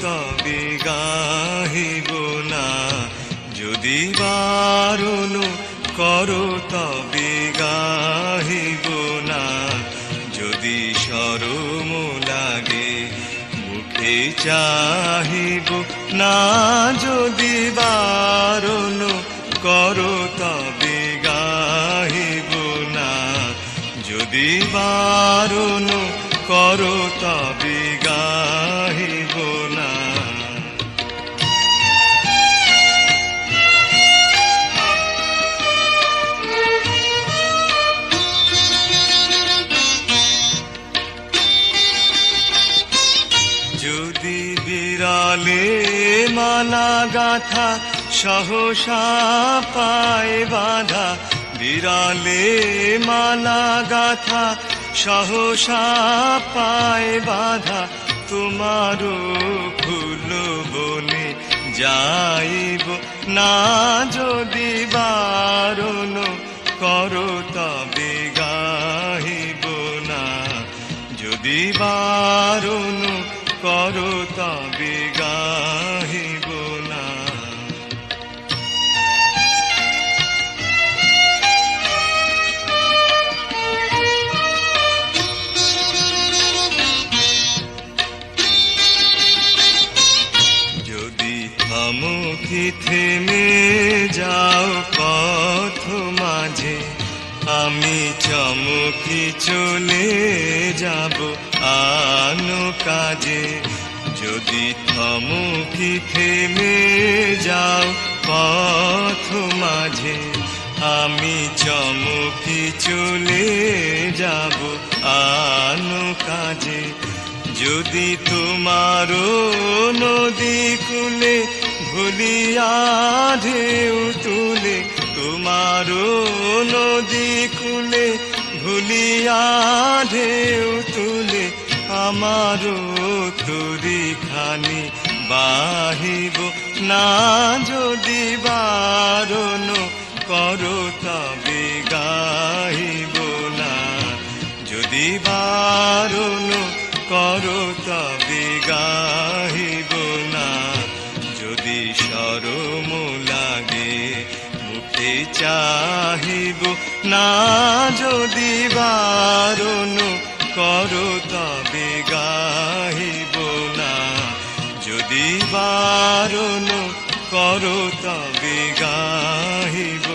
তবে গাহিব না। যদি বারণ করো তবে গাহিব না। যদি সরম লাগে, মুখে চাহিব না। যদি বারণ করো তবে গাহিব না। যদি বারণ করো তবে বিড়ালে মালা গাথা, সহসা পায় বাধা। বিড়ালে মালা গাথা, সহসা পায় বাধা। তোমারও ফুল বনে যাইব না, যদি বারণ করো তবে গাহিব না। যদি বারণ করো তবে গাহিব যদি থমকি থেমে যাও পথ মাঝে আমি চমকি চলে যাব আনো কাজে। যদি থমকি থেমে যাও পথ মাঝে, আমি চমকি চলে যাব আনো কাজে। যদি তোমারও নদী কুলে ভুলিয়া ঢেউ তুলে তোমারও নদী কুলে ভুলিয়া ঢেউ তুলে, আমারও তরি খানি বাহিব। না যদি বারণ করো তবে গাহিব না। যদি বারণ করো তবে গাহিব মুখে চাহিব। না যদি বারণ করো তবে গাহিব না। যদি বারণ করো তবে গাহিব